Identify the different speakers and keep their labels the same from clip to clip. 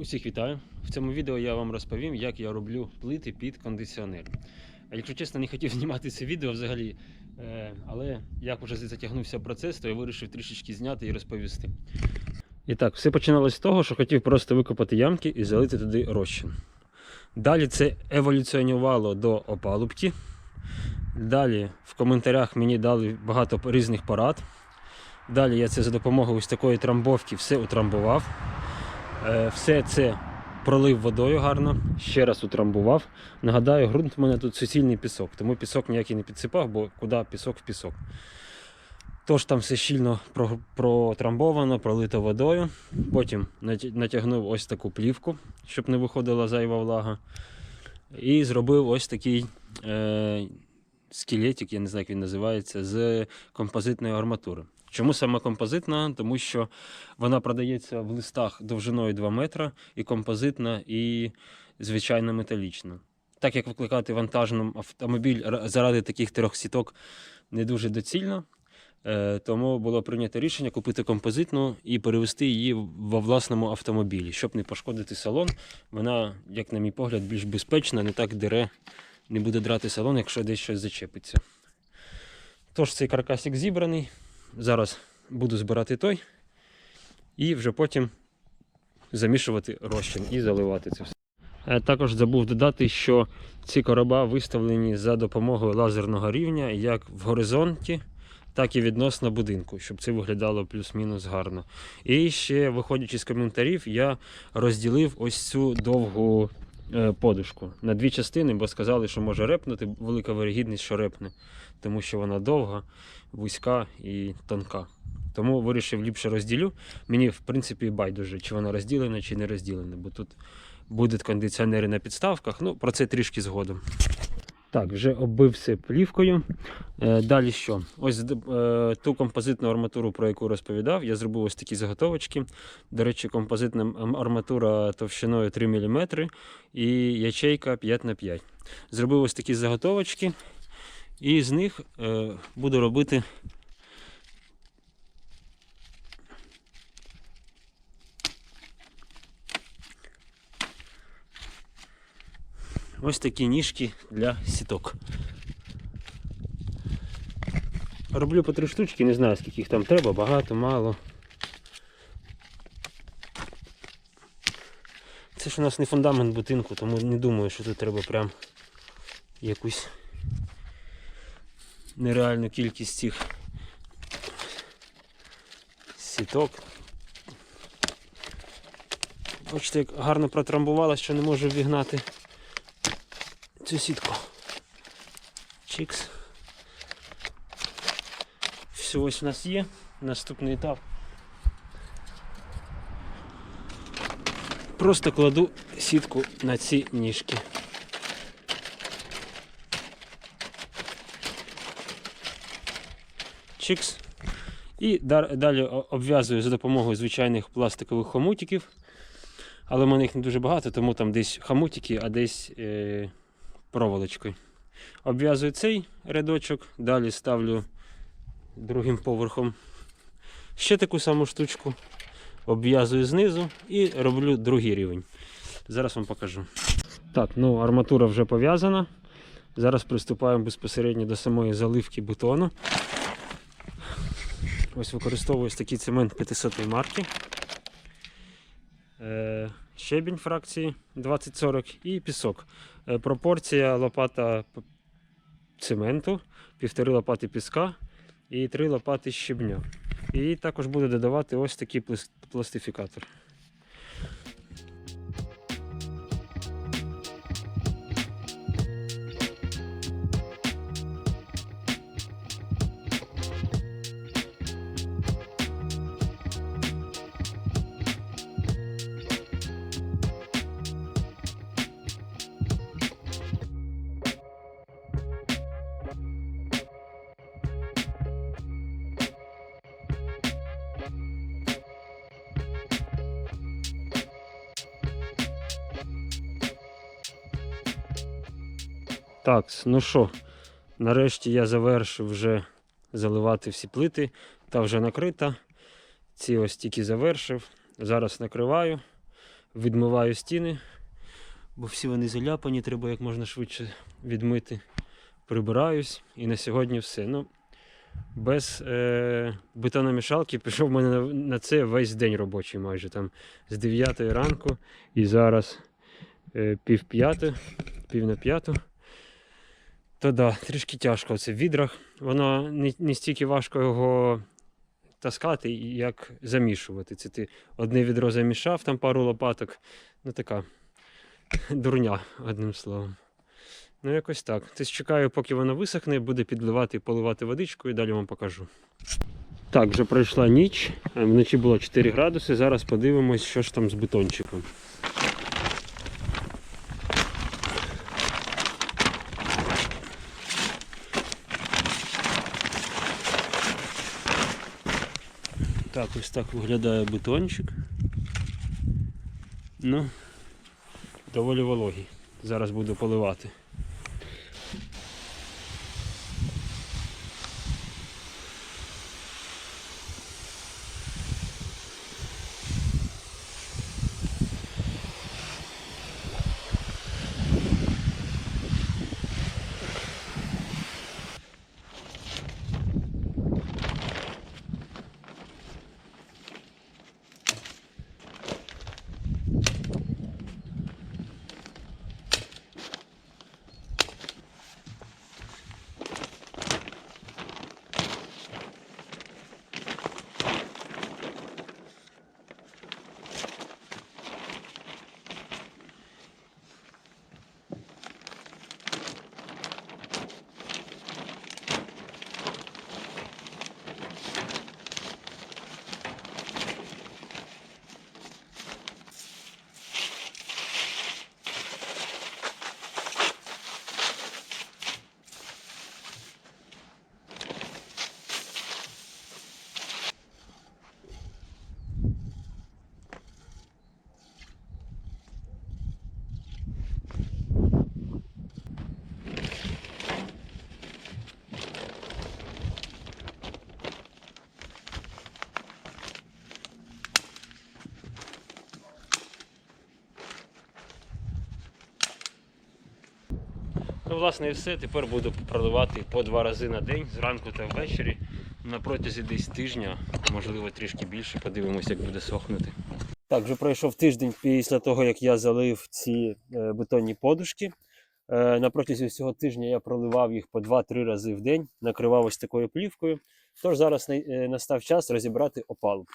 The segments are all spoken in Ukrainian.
Speaker 1: Усіх вітаю! В цьому відео я вам розповім, як я роблю плити під кондиціонер. Якщо чесно, не хотів знімати це відео взагалі, е, але як вже затягнувся процес, то я вирішив трішечки зняти і розповісти. І так, все починалось з того, що хотів просто викопати ямки і залити туди розчин. Далі це еволюціонувало до опалубки. Далі в коментарях мені дали багато різних порад. Далі я це за допомогою ось такої трамбовки все утрамбував. Е, Все це пролив водою гарно, ще раз утрамбував. Нагадаю, ґрунт у мене тут суцільний пісок, тому пісок ніякий не підсипав, бо куди пісок в пісок. Тож там все щільно протрамбовано, пролито водою. Потім натягнув ось таку плівку, щоб не виходила зайва влага. І зробив ось такий е, скелетик, я не знаю, як він називається, з композитної арматури. Чому саме композитна? Тому що вона продається в листах довжиною 2 метра, і композитна, і звичайно металічна. Так як викликати вантажним автомобіль заради таких трьох сіток не дуже доцільно, е, тому було прийнято рішення купити композитну і перевести її во власному автомобілі, щоб не пошкодити салон. Вона, як на мій погляд, більш безпечна, не так дере, не буде драти салон, якщо десь щось зачепиться. Тож цей каркасик зібраний. Зараз буду збирати той і вже потім замішувати розчин і заливати це все. Е, Також забув додати, що ці короба виставлені за допомогою лазерного рівня як в горизонті, так і відносно будинку, щоб це виглядало плюс-мінус гарно. І ще, виходячи з коментарів, я розділив ось цю довгу е, подушку на дві частини, бо сказали, що може репнути, велика вирогідність, що репне, тому що вона довга, вузька і тонка. Тому вирішив ліпше розділю. Мені, в принципі, байдуже, чи вона розділена, чи не розділена, бо тут будуть кондиціонери на підставках. Ну, про це трішки згодом. Так, вже оббив все плівкою. Е, далі що? Ось е, ту композитну арматуру, про яку розповідав, я зробив ось такі заготовочки. До речі, композитна арматура товщиною 3 мм і ячейка 5х5. Зробив ось такі заготовочки, і з них е, буду робити ось такі ніжки для сіток. Роблю по три штучки, не знаю скільки їх там треба, багато, мало. Це ж у нас не фундамент будинку, тому не думаю, що тут треба прям якусь нереальну кількість цих сіток. Бачите, як гарно протрамбувала, що не можу вігнати цю сітку. Чікс. Все ось у нас є. Наступний етап. Просто кладу сітку на ці ніжки. Чикс. І далі обв'язую за допомогою звичайних пластикових хомутиків. Але в мене їх не дуже багато, тому там десь хомутики, а десь е, проволочкою. Обв'язую цей рядочок, далі ставлю другим поверхом ще таку саму штучку, обв'язую знизу і роблю другий рівень. Зараз вам покажу. Так, ну арматура вже пов'язана. Зараз приступаємо безпосередньо до самої заливки бетону. Ось використовую такий цемент 500 марки. Е, щебінь фракції 20-40 і пісок. Е, пропорція лопата цементу, півтори лопати піска і три лопати щебня. І також буду додавати ось такий пластифікатор. Так, ну що, нарешті я завершив вже заливати всі плити. Та вже накрита. Ці ось тільки завершив. Зараз накриваю. відмиваю стіни, бо всі вони заляпані, треба як можна швидше відмити. Прибираюсь і на сьогодні все. Ну, без е, бетономішалки пішов в мене на, на це весь день робочий майже там з 9 ранку і зараз е, пів п'яти, пів на п'яту. То да, трішки тяжко це в відрах. Воно не, не стільки важко його таскати, як замішувати. Це ти одне відро замішав, там пару лопаток. Ну така дурня, одним словом. Ну, якось так. Тобто чекаю, поки воно висохне, буде підливати і поливати водичку і далі вам покажу. Так, вже пройшла ніч. Вночі було 4 градуси. Зараз подивимось, що ж там з бетончиком. Так, ось так виглядає бетончик. Ну, доволі вологий. Зараз буду поливати. Ну, власне, і все. Тепер буду проливати по два рази на день, зранку та ввечері. На протязі десь тижня, можливо, трішки більше. Подивимося, як буде сохнути. Так, вже пройшов тиждень після того, як я залив ці е, бетонні подушки. Е, на протязі цього тижня я проливав їх по 2-3 рази в день, накривав ось такою плівкою. Тож зараз е, настав час розібрати опалубку.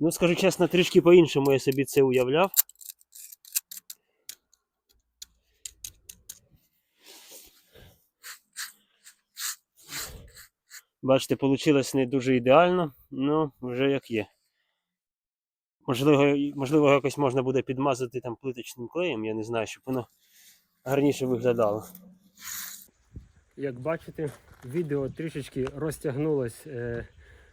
Speaker 1: Ну, скажу чесно, трішки по-іншому я собі це уявляв. Бачите, вийшло не дуже ідеально, ну вже як є. Можливо, можливо, якось можна буде підмазати там плиточним клеєм, я не знаю, щоб воно гарніше виглядало. Як бачите, відео трішечки розтягнулось е,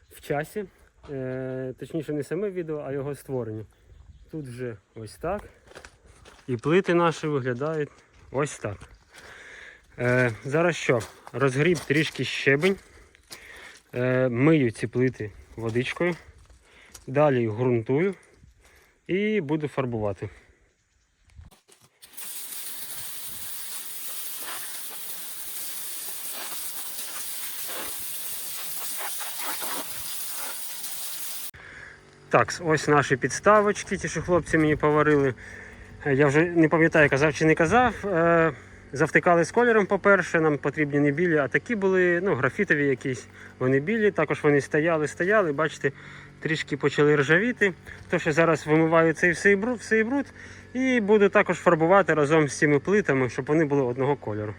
Speaker 1: в часі. Е, точніше, не саме відео, а його створення. Тут вже ось так. І плити наші виглядають ось так. Е, зараз що? Розгріб трішки щебень. Е, мию ці плити водичкою. Далі ґрунтую і буду фарбувати. Так, ось наші підставочки, ті, що хлопці мені поварили. Е, Я вже не пам'ятаю, казав чи не казав. Е, Завтикали з кольором, по-перше, нам потрібні не білі, а такі були ну, графітові якісь. Вони білі, також вони стояли, стояли, бачите, трішки почали ржавіти. То що зараз вимиваю цей всей бруд, всей бруд і буду також фарбувати разом з цими плитами, щоб вони були одного кольору.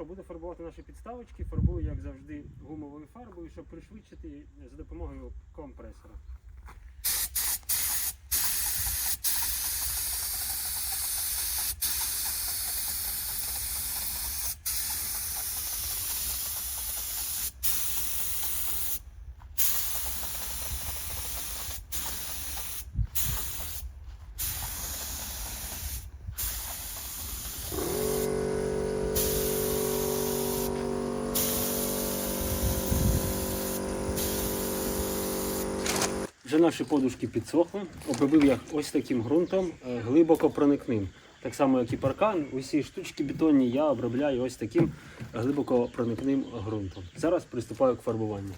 Speaker 1: що, буду фарбувати наші підставочки. Фарбую, як завжди, гумовою фарбою, щоб пришвидшити за допомогою компресора. Вже наші подушки підсохли. Обробив їх ось таким ґрунтом, е, глибоко проникним. Так само, як і паркан, усі штучки бетонні я обробляю ось таким глибоко проникним ґрунтом. Зараз приступаю к фарбуванню.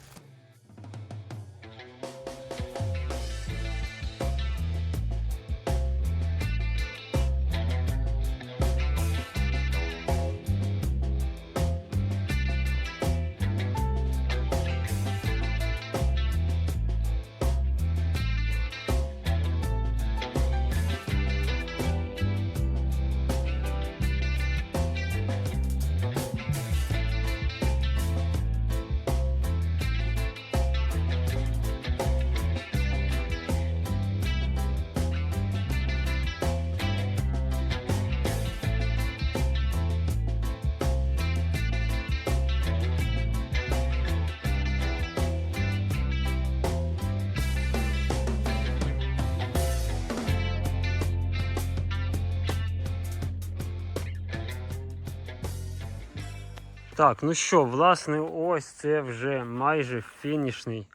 Speaker 1: Так, ну що, власне, ось це вже майже фінішний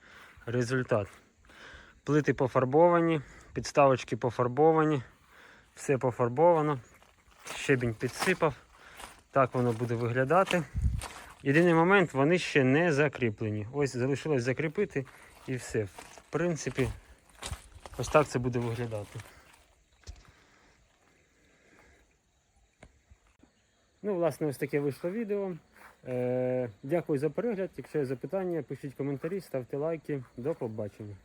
Speaker 1: результат. Плити пофарбовані, підставочки пофарбовані, все пофарбовано, щебінь підсипав. Так воно буде виглядати. Єдиний момент, вони ще не закріплені. Ось залишилось закріпити і все. В принципі, ось так це буде виглядати. Ну, власне, ось таке вийшло відео. Е, дякую за перегляд. Якщо є запитання, пишіть коментарі, ставте лайки. До побачення.